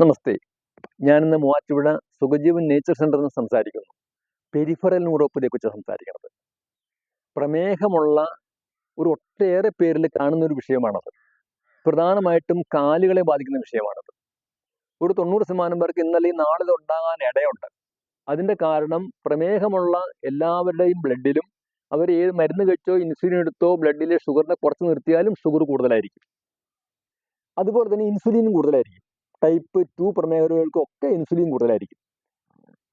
നമസ്തേ. ഞാനിന്ന് മൂവാറ്റുപുഴ സുഖജീവൻ നേച്ചർ സെന്ററിൽ നിന്ന് സംസാരിക്കുന്നു. പെരിഫറൽ ന്യൂറോപ്പതിയെ കുറിച്ച് സംസാരിക്കുന്നത് പ്രമേഹമുള്ള ഒരു ഒട്ടേറെ പേരിൽ കാണുന്ന ഒരു വിഷയമാണത്. പ്രധാനമായിട്ടും കാലുകളെ ബാധിക്കുന്ന വിഷയമാണത്. ഒരു തൊണ്ണൂറ് ശതമാനം പേർക്ക് ഇന്നലെ നാളെ നാളിൽ ഉണ്ടാകാൻ ഇടയുണ്ട്. അതിന്റെ കാരണം പ്രമേഹമുള്ള എല്ലാവരുടെയും ബ്ലഡിലും അവർ ഏത് മരുന്ന് കഴിച്ചോ ഇൻസുലിൻ എടുത്തോ ബ്ലഡിലെ ഷുഗറിനെ കുറച്ച് നിർത്തിയാലും ഷുഗർ കൂടുതലായിരിക്കും. അതുപോലെ തന്നെ ഇൻസുലിനും കൂടുതലായിരിക്കും. ടൈപ്പ് ടു പ്രമേഹരോഗികൾക്കൊക്കെ ഇൻസുലിൻ കൂടുതലായിരിക്കും.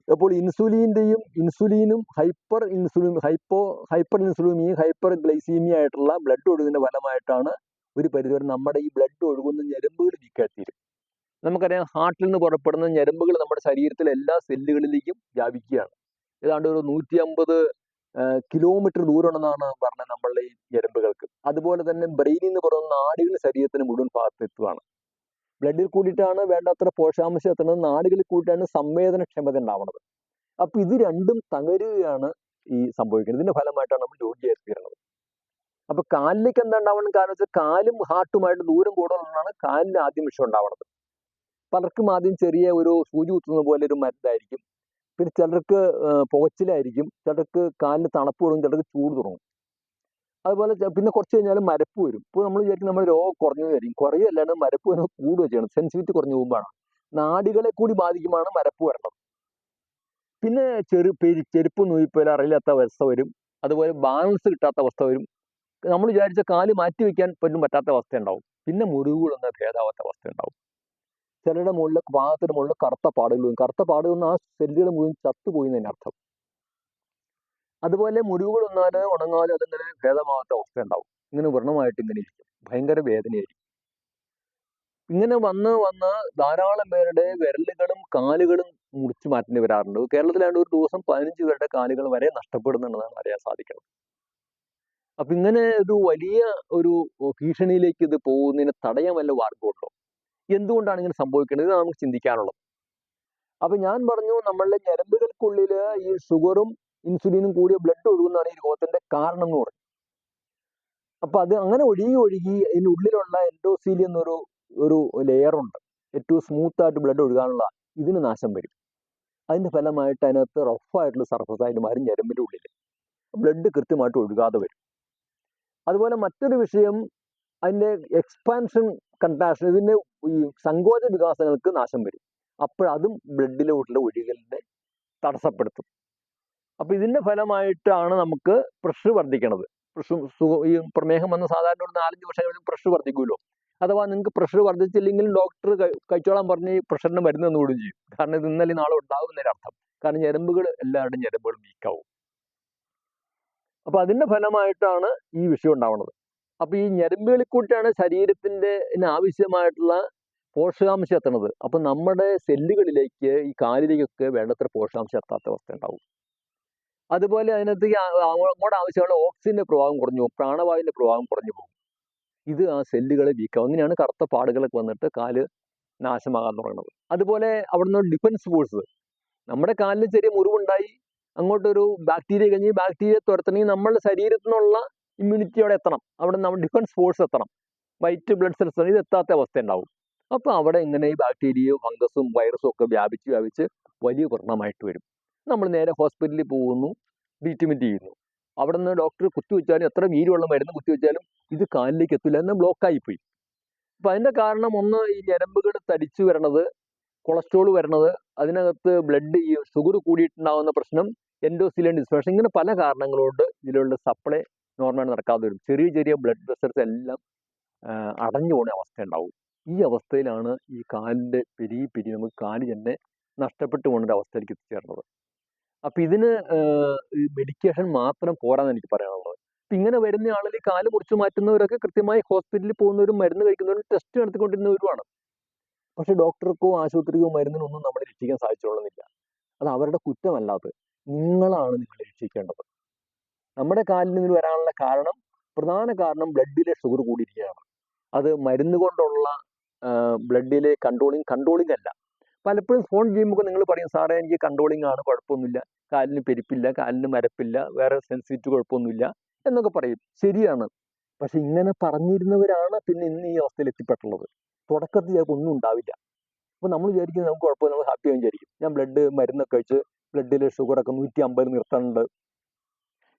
അപ്പോൾ ഇൻസുലിന്റെയും ഇൻസുലിനും ഹൈപ്പർ ഇൻസുലിൻ ഹൈപ്പോ ഹൈപ്പർ ഇൻസുലിമിയും ഹൈപ്പർ ഗ്ലൈസീമിയ ആയിട്ടുള്ള ബ്ലഡ് ഒഴുകുന്നതിന്റെ ഫലമായിട്ടാണ് ഒരു പരിധിവരെ നമ്മുടെ ഈ ബ്ലഡ് ഒഴുകുന്ന ഞരമ്പുകൾ വീക്കായിത്തീരും നമുക്കറിയാം ഹാർട്ടിൽ നിന്ന് പുറപ്പെടുന്ന ഞരമ്പുകൾ നമ്മുടെ ശരീരത്തിലെ എല്ലാ സെല്ലുകളിലേക്കും വ്യാപിക്കുകയാണ്. ഏതാണ്ട് ഒരു നൂറ്റി അമ്പത് കിലോമീറ്റർ ദൂരമുണ്ടെന്നാണ് പറഞ്ഞത് നമ്മളുടെ ഈ ഞരമ്പുകൾക്ക്. അതുപോലെ തന്നെ ബ്രെയിനിൽ നിന്ന് പുറത്തുന്ന നാടുകൾ ശരീരത്തിന് മുഴുവൻ ഭാഗത്തെത്തുകയാണ് ബ്ലഡിൽ കൂടിയിട്ടാണ് വേണ്ടത്ര പോഷകാംശം എത്തുന്നത്. നാടുകളിൽ കൂടിയിട്ടാണ് സംവേദനക്ഷമത ഉണ്ടാവുന്നത്. അപ്പൊ ഇത് രണ്ടും തകരുകയാണ് ഈ സംഭവിക്കുന്നത്. ഇതിന്റെ ഫലമായിട്ടാണ് നമ്മൾ രോഗിയായി ചേർത്തിരുന്നത് അപ്പൊ കാലിലേക്ക് എന്താ ഉണ്ടാവണം? കാരണം വെച്ചാൽ കാലും ഹാർട്ടുമായിട്ട് ദൂരം കൂടുതലുള്ളതാണ് കാലിന് ആദ്യം വിഷം ഉണ്ടാവുന്നത് പലർക്കും ആദ്യം ചെറിയ ഒരു സൂചി കുത്തുന്ന പോലെ ഒരു മരുന്നായിരിക്കും. പിന്നെ ചിലർക്ക് പുകച്ചിലായിരിക്കും. ചിലർക്ക് കാലിന് തണുപ്പ് തുടങ്ങും ചിലർക്ക് ചൂട് തുടങ്ങും. അതുപോലെ പിന്നെ കുറച്ച് കഴിഞ്ഞാൽ മരപ്പ് വരും. ഇപ്പോൾ നമ്മൾ വിചാരിക്കും നമ്മൾ രോഗം കുറഞ്ഞു വരും. കുറയല്ലാണ്ട് മരപ്പ് വരുന്നത് കൂടുക ചെയ്യണം. സെൻസിറ്റിവിറ്റി കുറഞ്ഞു പോകുമ്പോഴാണ് നാടികളെ കൂടി ബാധിക്കുമ്പോഴാണ് മരപ്പ് വരണം പിന്നെ ചെറു പെരി ചെരുപ്പ് നൂയിപ്പോലെ അറിയില്ലാത്ത അവസ്ഥ വരും. അതുപോലെ ബാലൻസ് കിട്ടാത്ത അവസ്ഥ വരും. നമ്മൾ വിചാരിച്ച കാൽ മാറ്റി വെക്കാൻ പോലും പറ്റാത്ത അവസ്ഥ ഉണ്ടാവും. പിന്നെ മുറിവുകളൊന്നും ഭേദാവാത്ത അവസ്ഥ ഉണ്ടാവും. ചിലരുടെ മുകളിൽ ഭാഗത്തിന് മുകളിൽ കറുത്ത പാടുകൾ കറുത്ത പാടുകൾ ആ സെല്ലുകൾ മുഴുവൻ ചത്തുപോയി എന്നതിന് അർത്ഥം അതുപോലെ മുറിവുകൾ ഒന്നാൽ ഉണങ്ങാതെ അതിങ്ങനെ ഭേദമാവാത്ത അവസ്ഥ ഉണ്ടാവും. ഇങ്ങനെ വ്രണമായിട്ട് ഇങ്ങനെ ഇരിക്കും. ഭയങ്കര വേദനയായിരിക്കും. ഇങ്ങനെ വന്ന് വന്ന് ധാരാളം പേരുടെ വിരലുകളും കാലുകളും മുറിച്ചു മാറ്റേണ്ടി വരാറുണ്ട്. കേരളത്തിലാണ്ട് ഒരു ദിവസം പതിനഞ്ച് പേരുടെ കാലുകൾ വരെ നഷ്ടപ്പെടുന്നുണ്ടെന്നാണ് അറിയാൻ സാധിക്കുന്നത്. അപ്പൊ ഇങ്ങനെ ഒരു വലിയ ഒരു ഭീഷണിയിലേക്ക് ഇത് പോകുന്നതിന് തടയാൻ വല്ല മാർഗമുണ്ടോ എന്തുകൊണ്ടാണ് ഇങ്ങനെ സംഭവിക്കേണ്ടത് നമുക്ക് ചിന്തിക്കാനുള്ളത്. അപ്പൊ ഞാൻ പറഞ്ഞു നമ്മളുടെ ഞരമ്പുകൾക്കുള്ളിൽ ഈ ഷുഗറും ഇൻസുലിനും കൂടിയ ബ്ലഡ് ഒഴുകുന്നതാണ് ഈ രോഗത്തിന്റെ കാരണം എന്ന് പറയും. അപ്പൊ അത് അങ്ങനെ ഒഴുകി ഒഴുകി അതിന്റെ ഉള്ളിലുള്ള എൻഡോസീലി എന്നൊരു ഒരു ലെയർ ഉണ്ട്. ഏറ്റവും സ്മൂത്ത് ആയിട്ട് ബ്ലഡ് ഒഴുകാനുള്ള ഇതിന് നാശം വരും. അതിന്റെ ഫലമായിട്ട് അതിനകത്ത് റഫായിട്ടുള്ള സർഫസ് ആയിട്ട് മാറും ഞരമ്പിന്റെ ഉള്ളിൽ ബ്ലഡ് കൃത്യമായിട്ട് ഒഴുകാതെ വരും. അതുപോലെ മറ്റൊരു വിഷയം അതിന്റെ എക്സ്പാൻഷൻ കണ്ടാഷൻ ഇതിന്റെ ഈ സങ്കോച വികാസങ്ങൾക്ക് നാശം വരും. അപ്പോഴതും ബ്ലഡിലോട്ടുള്ള ഒഴുകലിനെ തടസ്സപ്പെടുത്തും. അപ്പൊ ഇതിന്റെ ഫലമായിട്ടാണ് നമുക്ക് പ്രഷർ വർദ്ധിക്കണത്. ഈ പ്രമേഹം വന്ന സാധാരണ ഒരു നാലഞ്ച് വർഷം പ്രഷർ വർദ്ധിക്കുമല്ലോ അഥവാ നിങ്ങൾക്ക് പ്രഷർ വർദ്ധിച്ചില്ലെങ്കിലും ഡോക്ടർ കഴിച്ചോളാൻ പറഞ്ഞ് പ്രഷറിന് മരുന്ന് തന്നുകൂടും ചെയ്യും. കാരണം ഇത് ഇന്നലെ നാളെ ഉണ്ടാവും അർത്ഥം കാരണം ഞരമ്പുകൾ എല്ലാവരുടെയും ഞരമ്പുകൾ വീക്കാവും. അപ്പൊ അതിന്റെ ഫലമായിട്ടാണ് ഈ വിഷയം ഉണ്ടാവുന്നത്. അപ്പൊ ഈ ഞരമ്പുകളിൽ കൂട്ടിയാണ് ശരീരത്തിന്റെ ആവശ്യമായിട്ടുള്ള പോഷകാംശം എത്തണത്. അപ്പൊ നമ്മുടെ സെല്ലുകളിലേക്ക് ഈ കാലിലേക്കൊക്കെ വേണ്ടത്ര പോഷകാംശം എത്താത്ത അവസ്ഥ ഉണ്ടാവും. അതുപോലെ അതിനകത്ത് അങ്ങോട്ട് ആവശ്യമുള്ള ഓക്സിജന്റെ പ്രവാഹം കുറഞ്ഞു പോകും പ്രാണവായുവിന്റെ പ്രവാഹം കുറഞ്ഞു പോകും. ഇത് ആ സെല്ലുകളെ വീക്കാവും അങ്ങനെയാണ് കറുത്ത പാടുകളൊക്കെ വന്നിട്ട് കാൽ നാശമാകാൻ തുടങ്ങുന്നത്. അതുപോലെ അവിടുന്ന് ഡിഫൻസ് ഫോഴ്സ്. നമ്മുടെ കാലിന് ചെറിയ മുറിവുണ്ടായി അങ്ങോട്ടൊരു ബാക്ടീരിയ കഴിഞ്ഞ് ബാക്ടീരിയ തുരത്തണമെങ്കിൽ നമ്മുടെ ശരീരത്തിൽ നിന്നുള്ള ഇമ്മ്യൂണിറ്റി അവിടെ എത്തണം. അവിടെ നമ്മൾ ഡിഫൻസ് ഫോഴ്സ് എത്തണം. വൈറ്റ് ബ്ലഡ് സെൽസ് ഇത് എത്താത്ത അവസ്ഥ ഉണ്ടാവും അപ്പോൾ അവിടെ ഇങ്ങനെ ഈ ബാക്ടീരിയയും ഫംഗസും വൈറസും ഒക്കെ വ്യാപിച്ച് വ്യാപിച്ച് വലിയ പ്രശ്നമായിട്ട് വരും. നമ്മൾ നേരെ ഹോസ്പിറ്റലിൽ പോകുന്നു. ട്രീറ്റ്മെന്റ് ചെയ്യുന്നു. അവിടെ നിന്ന് ഡോക്ടർ കുത്തിവെച്ചാലും എത്ര വീര്യമുള്ള മരുന്ന് കുത്തിവെച്ചാലും ഇത് കാലിലേക്ക് എത്തില്ല എന്ന് ബ്ലോക്കായി പോയി അപ്പം അതിന്റെ കാരണം ഒന്ന് ഈ ഞരമ്പുകൾ തടിച്ചു വരണത് കൊളസ്ട്രോൾ വരണത് അതിനകത്ത് ബ്ലഡ് ഈ ഷുഗർ കൂടിയിട്ടുണ്ടാകുന്ന പ്രശ്നം എൻഡോസിലിയൻ ഡിസ്ഫങ്ഷൻ ഇങ്ങനെ പല കാരണങ്ങളോട് ഇതിലുള്ള സപ്ലൈ നോർമലായി നടക്കാതെ വരും. ചെറിയ ചെറിയ ബ്ലഡ് പ്രഷർസ് എല്ലാം അടഞ്ഞു പോകുന്ന അവസ്ഥ ഉണ്ടാവും ഈ അവസ്ഥയിലാണ് ഈ കാലിന്റെ പെരി പെരി നമുക്ക് കാൽ തന്നെ നഷ്ടപ്പെട്ടു പോകുന്ന അവസ്ഥയിലേക്ക് എത്തിച്ചേർന്നത്. അപ്പൊ ഇതിന് മെഡിക്കേഷൻ മാത്രം പോരാന്ന് എനിക്ക് പറയാനുള്ളത്. അപ്പൊ ഇങ്ങനെ വരുന്ന ആളിൽ കാൽ മുറിച്ചു മാറ്റുന്നവരൊക്കെ കൃത്യമായി ഹോസ്പിറ്റലിൽ പോകുന്നവരും മരുന്ന് കഴിക്കുന്നവരും ടെസ്റ്റ് നടത്തിക്കൊണ്ടിരുന്നവരുമാണ്. പക്ഷെ ഡോക്ടർക്കോ ആശുപത്രിക്കോ മരുന്നിനൊന്നും നമ്മൾ രക്ഷിക്കാൻ സാധിച്ചോളുന്നില്ല അത് അവരുടെ കുറ്റമല്ലാത്തത്. നിങ്ങളാണ് നിങ്ങൾ രക്ഷിക്കേണ്ടത്. നമ്മുടെ കാലിൽ നിന്ന് വരാനുള്ള കാരണം പ്രധാന കാരണം ബ്ലഡിലെ ഷുഗർ കൂടിയിരിക്കുകയാണ്. അത് മരുന്ന് കൊണ്ടുള്ള ബ്ലഡിലെ കൺട്രോളിങ് കൺട്രോളിങ് അല്ല. പലപ്പോഴും ഫോൺ ചെയ്യുമ്പോൾ നിങ്ങൾ പറയും സാറേ എനിക്ക് കൺട്രോളിങ് ആണ് കുഴപ്പമൊന്നുമില്ല. കാലിന് പെരുപ്പില്ല കാലിന് മരപ്പില്ല വേറെ സെൻസിറ്റീവ് കുഴപ്പമൊന്നുമില്ല എന്നൊക്കെ പറയും. ശരിയാണ്. പക്ഷെ ഇങ്ങനെ പറഞ്ഞിരുന്നവരാണ് പിന്നെ ഇന്ന് ഈ അവസ്ഥയിൽ എത്തിപ്പെട്ടുള്ളത്. തുടക്കത്തിൽ ചിലപ്പോൾ ഒന്നും ഉണ്ടാവില്ല. അപ്പോൾ നമ്മൾ വിചാരിക്കുന്നത് നമുക്ക് കുഴപ്പമില്ല നമ്മൾ ഹാപ്പി വിചാരിക്കും. ഞാൻ ബ്ലഡ് മരുന്നൊക്കെ കഴിച്ച് ബ്ലഡിൽ ഷുഗറൊക്കെ നൂറ്റി അമ്പത് നിർത്തുന്നുണ്ട്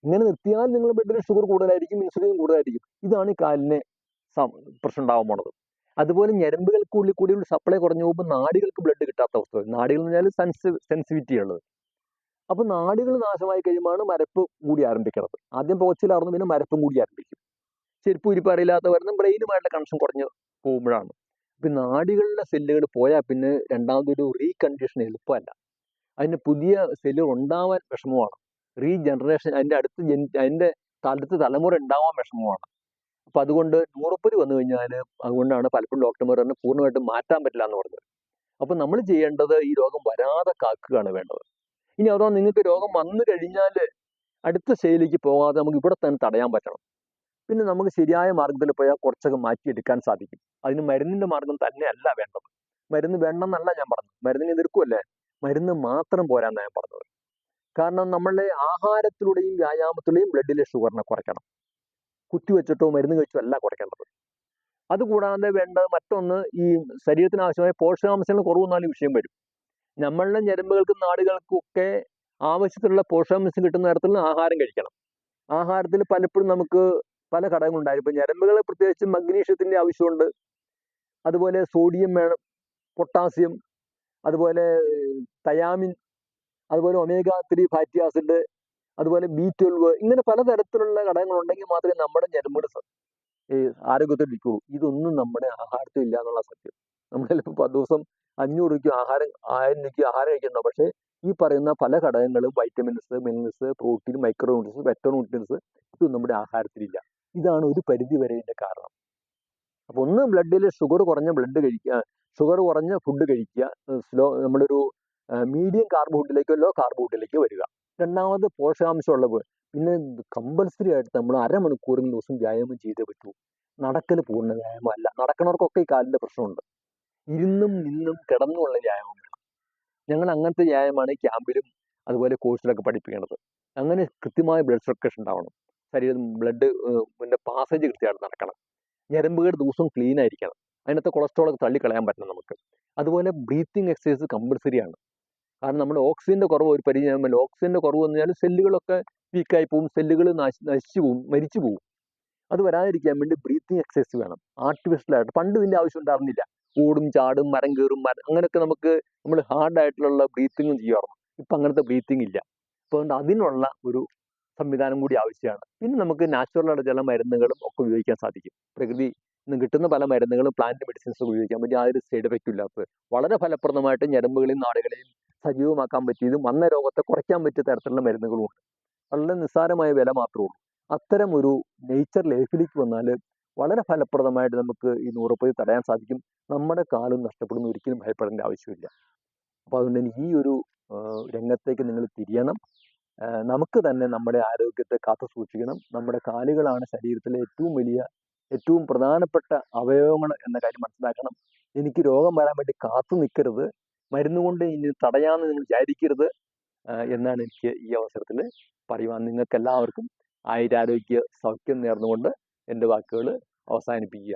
ഇങ്ങനെ നിർത്തിയാൽ നിങ്ങൾ ബ്ലഡിൽ ഷുഗർ കൂടുതലായിരിക്കും ഇൻസുലിൻ കൂടുതലായിരിക്കും. ഇതാണ് ഈ കാലിന് പ്രശ്നം ഉണ്ടാവാൻ പോണത്. അതുപോലെ ഞരമ്പുകൾക്കുള്ളിൽ കൂടി സപ്ലൈ കുറഞ്ഞു പോകുമ്പോൾ നാടികൾക്ക് ബ്ലഡ് കിട്ടാത്ത അവസ്ഥ. വരും നാടികൾ എന്ന് പറഞ്ഞാൽ സെൻസ് സെൻസിറ്റിവിറ്റി ഉള്ളത്. അപ്പോൾ നാടുകൾ നാശമായി കഴിയുമ്പോഴാണ് മരപ്പ് കൂടി ആരംഭിക്കുന്നത്. ആദ്യം പോച്ചിലാർന്നു പിന്നെ മരപ്പും കൂടി ആരംഭിക്കും. ചെരുപ്പ് ഉരിപ്പ് അറിയില്ലാത്ത വരുന്ന ബ്രെയിനുമായിട്ടുള്ള കണക്ഷൻ കുറഞ്ഞ് പോകുമ്പോഴാണ്. ഇപ്പൊ നാടികളിലെ സെല്ലുകൾ പോയാൽ പിന്നെ രണ്ടാമതൊരു റീകണ്ടീഷൻ എളുപ്പമല്ല. അതിന് പുതിയ സെല്ലുകൾ ഉണ്ടാവാൻ വിഷമമാണ്. റീജനറേഷൻ അതിന്റെ അടുത്ത് അതിന്റെ അടുത്ത തലമുറ ഉണ്ടാവാൻ വിഷമമാണ്. അപ്പം അതുകൊണ്ട് ന്യൂറോപ്പതി വന്നു കഴിഞ്ഞാൽ അതുകൊണ്ടാണ് പലപ്പോഴും ഡോക്ടർമാർ പറഞ്ഞ് പൂർണമായിട്ടും മാറ്റാൻ പറ്റില്ല എന്ന് പറഞ്ഞത്. അപ്പോൾ നമ്മൾ ചെയ്യേണ്ടത് ഈ രോഗം വരാതെ കാക്കുകയാണ് വേണ്ടത്. ഇനി അഥവാ നിങ്ങൾക്ക് രോഗം വന്നു കഴിഞ്ഞാൽ അടുത്ത സ്റ്റേജിലേക്ക് പോകാതെ നമുക്ക് ഇവിടെ തന്നെ തടയാൻ പറ്റണം. പിന്നെ നമുക്ക് ശരിയായ മാർഗത്തിൽ പോയാൽ കുറച്ചൊക്കെ മാറ്റിയെടുക്കാൻ സാധിക്കും. അതിന് മരുന്നിന്റെ മാർഗം തന്നെയല്ല വേണ്ടത്. മരുന്ന് വേണമെന്നല്ല ഞാൻ പറഞ്ഞത്. മരുന്നിനെ എതിർക്കുമല്ലേ മരുന്ന് മാത്രം പോരാന്നാണ് ഞാൻ പറഞ്ഞത്. കാരണം നമ്മളുടെ ആഹാരത്തിലൂടെയും വ്യായാമത്തിലൂടെയും ബ്ലഡിലെ ഷുഗറിനെ കുറയ്ക്കണം. കുത്തിവെച്ചിട്ടോ മരുന്ന് കഴിച്ചോ അല്ല കുറയ്ക്കേണ്ടത് അതുകൂടാതെ വേണ്ട മറ്റൊന്ന് ഈ ശരീരത്തിന് ആവശ്യമായ പോഷകാംശങ്ങൾ കുറവെന്നാലും വിഷയം വരും. നമ്മളുടെ ഞരമ്പുകൾക്കും നാടുകൾക്കും ഒക്കെ ആവശ്യത്തിലുള്ള പോഷകാംശം കിട്ടുന്ന തരത്തിൽ ആഹാരം കഴിക്കണം. ആഹാരത്തിൽ പലപ്പോഴും നമുക്ക് പല ഘടകങ്ങളുണ്ടായിരുന്നു ഇപ്പം ഞരമ്പുകൾ പ്രത്യേകിച്ച് മഗ്നീഷ്യത്തിന്റെ ആവശ്യമുണ്ട്. അതുപോലെ സോഡിയം വേണം പൊട്ടാസ്യം അതുപോലെ തയാമിൻ അതുപോലെ ഒമേഗ ത്രീ ഫാറ്റി ആസിഡ് അതുപോലെ ബി ട്വൽവ് ഇങ്ങനെ പലതരത്തിലുള്ള ഘടകങ്ങളുണ്ടെങ്കിൽ മാത്രമേ നമ്മുടെ ഞരമ്പുകൾ ഈ ആരോഗ്യത്തിൽ ഇരിക്കുള്ളൂ. ഇതൊന്നും നമ്മുടെ ആഹാരത്തിൽ ഇല്ല എന്നുള്ള സത്യം. നമ്മൾ ചിലപ്പോൾ പത്ത് ദിവസം അഞ്ഞൂറ് രൂപയ്ക്ക് ആഹാരം ആയിരം രൂപയ്ക്ക് ആഹാരം കഴിക്കണ്ടോ പക്ഷേ ഈ പറയുന്ന പല ഘടകങ്ങളും vitamins minerals protein micro nutrients വെറ്റോ nutrients ഇതൊന്നും നമ്മുടെ ആഹാരത്തിലില്ല ഇതാണ് ഒരു പരിധി വരെ ഇതിന്റെ കാരണം. അപ്പോൾ ഒന്ന് ബ്ലഡിൽ ഷുഗർ കുറഞ്ഞ ബ്ലഡ് കഴിക്കുക ഷുഗർ കുറഞ്ഞ ഫുഡ് കഴിക്കുക സ്ലോ നമ്മളൊരു മീഡിയം കാർബ് ഫുഡിലേക്കോ ലോ കാർബ് ഫുഡിലേക്ക് വരിക. രണ്ടാമത് പോഷകാംശമുള്ള. പിന്നെ കമ്പൽസറി ആയിട്ട് നമ്മൾ അരമണിക്കൂറിന് ദിവസം വ്യായാമം ചെയ്തേ പറ്റൂ. നടക്കൽ പൂർണ വ്യായാമം അല്ല നടക്കണവർക്കൊക്കെ ഈ കാലിന്റെ പ്രശ്നമുണ്ട്. ഇരുന്നും നിന്നും കിടന്നുമുള്ള വ്യായാമം വേണം. ഞങ്ങൾ അങ്ങനത്തെ വ്യായാമമാണ് ക്യാമ്പിലും അതുപോലെ കോഴ്സിലൊക്കെ പഠിപ്പിക്കുന്നത് അങ്ങനെ കൃത്യമായ ബ്ലഡ് സർക്കുലേഷൻ ഉണ്ടാവണം. ശരീരം ബ്ലഡ് പിന്നെ പാസേജ് കൃത്യമായിട്ട് നടക്കണം. ഞരമ്പുകൾ ദിവസം ക്ലീൻ ആയിരിക്കണം അതിനകത്ത് കൊളസ്ട്രോൾ ഒക്കെ തള്ളിക്കളയാൻ പറ്റണം നമുക്ക്. അതുപോലെ ബ്രീത്തിങ് എക്സസൈസ് കമ്പൽസറി ആണ് കാരണം നമ്മുടെ ഓക്സിജന്റെ കുറവ് ഒരു പരിചയം ഓക്സിജന്റെ കുറവ് എന്ന് പറഞ്ഞാൽ സെല്ലുകളൊക്കെ വീക്കായി പോകും സെല്ലുകൾ നശി നശിച്ചു പോകും മരിച്ചു പോകും. അത് വരാതിരിക്കാൻ വേണ്ടി ബ്രീത്തിങ് എക്സസൈസ് വേണം. ആർട്ടിഫിഷ്യലായിട്ട് പണ്ട് ഇതിന്റെ ആവശ്യം ഉണ്ടായിരുന്നില്ല. ഓടും ചാടും മരം കയറും മരം അങ്ങനെയൊക്കെ നമുക്ക് നമ്മൾ ഹാർഡായിട്ടുള്ള ബ്രീത്തിങ്ങും ചെയ്യാറുണ്ട് ഇപ്പം അങ്ങനത്തെ ബ്രീത്തിങ് ഇല്ല. അപ്പോൾ അതുകൊണ്ട് അതിനുള്ള ഒരു സംവിധാനം കൂടി ആവശ്യമാണ്. പിന്നെ നമുക്ക് നാച്ചുറലായിട്ട് ചില മരുന്നുകളും ഒക്കെ ഉപയോഗിക്കാൻ സാധിക്കും. പ്രകൃതി നിന്ന് കിട്ടുന്ന പല മരുന്നുകളും പ്ലാന്റ് മെഡിസിൻസ് ഉപയോഗിക്കാൻ പറ്റി ഒരു സൈഡ് എഫക്റ്റും ഇല്ലാത്തത്. വളരെ ഫലപ്രദമായിട്ട് ഞരമ്പുകളെയും നാടുകളെയും സജീവമാക്കാൻ പറ്റിയതും വന്ന രോഗത്തെ കുറയ്ക്കാൻ പറ്റിയ തരത്തിലുള്ള മരുന്നുകളും ഉണ്ട്. വളരെ നിസ്സാരമായ വില മാത്രമേ ഉള്ളൂ. അത്തരം ഒരു നേച്ചർ ലൈഫിലേക്ക് വന്നാൽ വളരെ ഫലപ്രദമായിട്ട് നമുക്ക് ഈ നൂറുപ്പതി തടയാൻ സാധിക്കും. നമ്മുടെ കാലം നഷ്ടപ്പെടുന്ന ഒരിക്കലും ഭയപ്പെടേണ്ട ആവശ്യമില്ല. അപ്പോൾ അതുകൊണ്ട് തന്നെ ഈ ഒരു രംഗത്തേക്ക് നിങ്ങൾ തിരിയണം. നമുക്ക് തന്നെ നമ്മുടെ ആരോഗ്യത്തെ കാത്തു സൂക്ഷിക്കണം. നമ്മുടെ കാലുകളാണ് ശരീരത്തിലെ ഏറ്റവും വലിയ ഏറ്റവും പ്രധാനപ്പെട്ട അവയവങ്ങൾ എന്ന കാര്യം മനസ്സിലാക്കണം. എനിക്ക് രോഗം വരാൻ വേണ്ടി കാത്തു നിൽക്കരുത്. മരുന്ന് കൊണ്ട് ഇനി തടയാമെന്ന് നിങ്ങൾ വിചാരിക്കരുത് എന്നാണ് എനിക്ക് ഈ അവസരത്തിൽ പറയുവാൻ നിങ്ങൾക്ക് എല്ലാവർക്കും ആയുരാരോഗ്യ സൗഖ്യം നേർന്നുകൊണ്ട് എന്റെ വാക്കുകൾ അവസാനിപ്പിക്കുകയാണ്.